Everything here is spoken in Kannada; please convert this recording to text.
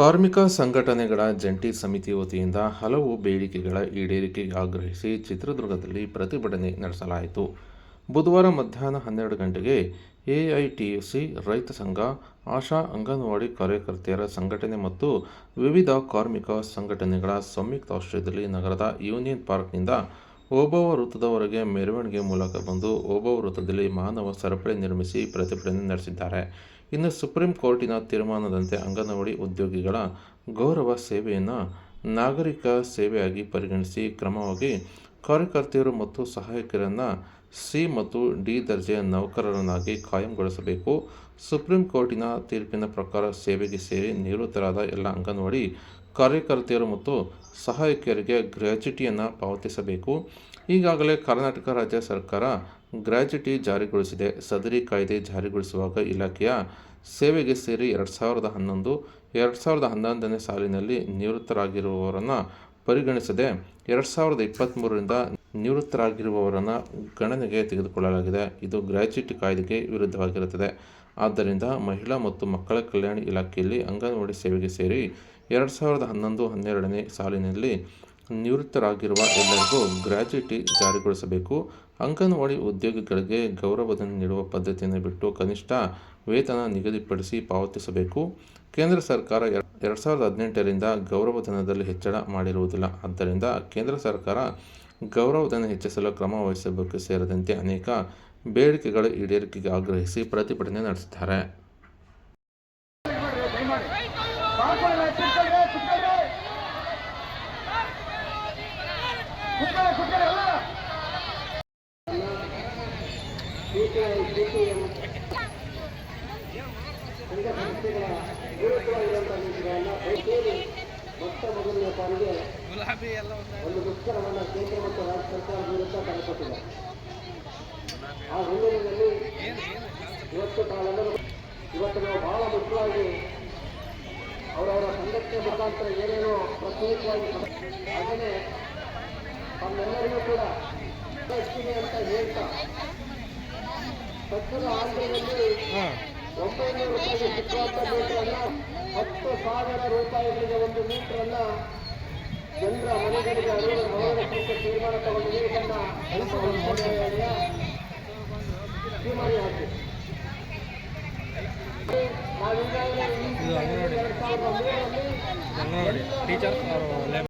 ಕಾರ್ಮಿಕ ಸಂಘಟನೆಗಳ ಜಂಟಿ ಸಮಿತಿ ವತಿಯಿಂದ ಹಲವು ಬೇಡಿಕೆಗಳ ಈಡೇರಿಕೆಗೆ ಆಗ್ರಹಿಸಿ ಚಿತ್ರದುರ್ಗದಲ್ಲಿ ಪ್ರತಿಭಟನೆ ನಡೆಸಲಾಯಿತು. ಬುಧವಾರ ಮಧ್ಯಾಹ್ನ ಹನ್ನೆರಡು ಗಂಟೆಗೆ ಎಐಟಿಯುಸಿ ರೈತ ಸಂಘ, ಆಶಾ ಅಂಗನವಾಡಿ ಕಾರ್ಯಕರ್ತೆಯರ ಸಂಘಟನೆ ಮತ್ತು ವಿವಿಧ ಕಾರ್ಮಿಕ ಸಂಘಟನೆಗಳ ಸಂಯುಕ್ತ ಆಶ್ರಯದಲ್ಲಿ ನಗರದ ಯೂನಿಯನ್ ಪಾರ್ಕ್ನಿಂದ ಓಬವ್ವ ವೃತ್ತದವರೆಗೆ ಮೆರವಣಿಗೆ ಮೂಲಕ ಬಂದು ಓಬವ್ವ ವೃತ್ತದಲ್ಲಿ ಮಾನವ ಸರಪಳಿ ನಿರ್ಮಿಸಿ ಪ್ರತಿಭಟನೆ ನಡೆಸಿದ್ದಾರೆ. ಇನ್ನು ಸುಪ್ರೀಂ ಕೋರ್ಟಿನ ತೀರ್ಮಾನದಂತೆ ಅಂಗನವಾಡಿ ಉದ್ಯೋಗಿಗಳ ಗೌರವ ಸೇವೆಯನ್ನು ನಾಗರಿಕ ಸೇವೆಯಾಗಿ ಪರಿಗಣಿಸಿ ಕ್ರಮವಾಗಿ ಕಾರ್ಯಕರ್ತೆಯರು ಮತ್ತು ಸಹಾಯಕರನ್ನು ಸಿ ಮತ್ತು ಡಿ ದರ್ಜೆಯ ನೌಕರರನ್ನಾಗಿ ಕಾಯಂಗೊಳಿಸಬೇಕು. ಸುಪ್ರೀಂ ಕೋರ್ಟಿನ ತೀರ್ಪಿನ ಪ್ರಕಾರ ಸೇವೆಗೆ ಸೇರಿ ನಿವೃತ್ತರಾದ ಎಲ್ಲ ಅಂಗನವಾಡಿ ಕಾರ್ಯಕರ್ತೆಯರು ಮತ್ತು ಸಹಾಯಕಿಯರಿಗೆ ಗ್ರ್ಯಾಚ್ಯುಟಿಯನ್ನು ಪಾವತಿಸಬೇಕು. ಈಗಾಗಲೇ ಕರ್ನಾಟಕ ರಾಜ್ಯ ಸರ್ಕಾರ ಗ್ರ್ಯಾಚ್ಯುಟಿ ಜಾರಿಗೊಳಿಸಿದೆ. ಸದರಿ ಕಾಯ್ದೆ ಜಾರಿಗೊಳಿಸುವಾಗ ಇಲಾಖೆಯ ಸೇವೆಗೆ ಸೇರಿ ಎರಡು ಸಾವಿರದ ಹನ್ನೊಂದು, ಎರಡು ಸಾವಿರದ ಹನ್ನೊಂದನೇ ಸಾಲಿನಲ್ಲಿ ನಿವೃತ್ತರಾಗಿರುವವರನ್ನು ಪರಿಗಣಿಸದೆ ಎರಡು ಸಾವಿರದ ಇಪ್ಪತ್ತ್ಮೂರರಿಂದ ನಿವೃತ್ತರಾಗಿರುವವರನ್ನು ಗಣನೆಗೆ ತೆಗೆದುಕೊಳ್ಳಲಾಗಿದೆ. ಇದು ಗ್ರ್ಯಾಚ್ಯುಟಿ ಕಾಯ್ದೆಗೆ ವಿರುದ್ಧವಾಗಿರುತ್ತದೆ. ಆದ್ದರಿಂದ ಮಹಿಳಾ ಮತ್ತು ಮಕ್ಕಳ ಕಲ್ಯಾಣ ಇಲಾಖೆಯಲ್ಲಿ ಅಂಗನವಾಡಿ ಸೇವೆಗೆ ಸೇರಿ ಎರಡು ಸಾವಿರದ ಹನ್ನೊಂದು ಹನ್ನೆರಡನೇ ಸಾಲಿನಲ್ಲಿ ನಿವೃತ್ತರಾಗಿರುವ ಎಲ್ಲರಿಗೂ ಗ್ರ್ಯಾಚ್ಯುಟಿ ಜಾರಿಗೊಳಿಸಬೇಕು. ಅಂಗನವಾಡಿ ಉದ್ಯೋಗಿಗಳಿಗೆ ಗೌರವಧನ ನೀಡುವ ಪದ್ಧತಿಯನ್ನು ಬಿಟ್ಟು ಕನಿಷ್ಠ ವೇತನ ನಿಗದಿಪಡಿಸಿ ಪಾವತಿಸಬೇಕು. ಕೇಂದ್ರ ಸರ್ಕಾರ ಎರಡು ಸಾವಿರದ ಹದಿನೆಂಟರಿಂದ ಗೌರವಧನದಲ್ಲಿ ಹೆಚ್ಚಳ ಮಾಡಿರುವುದಿಲ್ಲ. ಆದ್ದರಿಂದ ಕೇಂದ್ರ ಸರ್ಕಾರ ಗೌರವಧನ ಹೆಚ್ಚಿಸಲು ಕ್ರಮ ವಹಿಸಬೇಕು ಸೇರಿದಂತೆ ಅನೇಕ ಬೇಡಿಕೆಗಳ ಈಡೇರಿಕೆಗೆ ಆಗ್ರಹಿಸಿ ಪ್ರತಿಭಟನೆ ನಡೆಸಿದ್ದಾರೆ. ಮೊತ್ತ ಮೊದಲನೇ ಬಾರಿಗೆ ಒಂದು. ಮುಷ್ಕರವನ್ನು ಕೇಂದ್ರ ಮತ್ತು ರಾಜ್ಯ ಸರ್ಕಾರದ ಮೂಲಕ ತಲುಪುತ್ತಿದೆ ಆ ಹಿನ್ನೆಲೆಯಲ್ಲಿ ಇವತ್ತು ತಾವೆಲ್ಲರೂ ಇವತ್ತು ನಾವು ಬಹಳ ಮುಖ್ಯವಾಗಿ ಅವರವರ ಸಂಘಟನೆ ಮುಖಾಂತರ ಏನೇನೋ ಪ್ರತ್ಯೇಕವಾಗಿ ಹಾಗೆಯೇ ತಮ್ಮೆಲ್ಲರಿಗೂ ಕೂಡ ಅಂತ ಹೇಳ್ತಾ ಪಕ್ಷದ ಆಂಧ್ರದಲ್ಲಿ ಒಂಬೈನೂರು ರೂಪಾಯಿಗೆ ಮೀಟರನ್ನ ಹತ್ತು ಸಾವಿರ ರೂಪಾಯಿಗಳಿಗೆ ಒಂದು ಮೀಟ್ರನ್ನ ಜನರ ಮನೆಗಳಿಗೆ ಅರಿವು ಮನೆಗೆ ತೀರ್ಮಾನ ತಗೊಂಡಿದ್ದೀವಿ ತೀರ್ಮಾನ ನಾವೀಗಾಗಲೇ ಎರಡು ಸಾವಿರದ ಮೂರರಲ್ಲಿ ಟೀಚರ್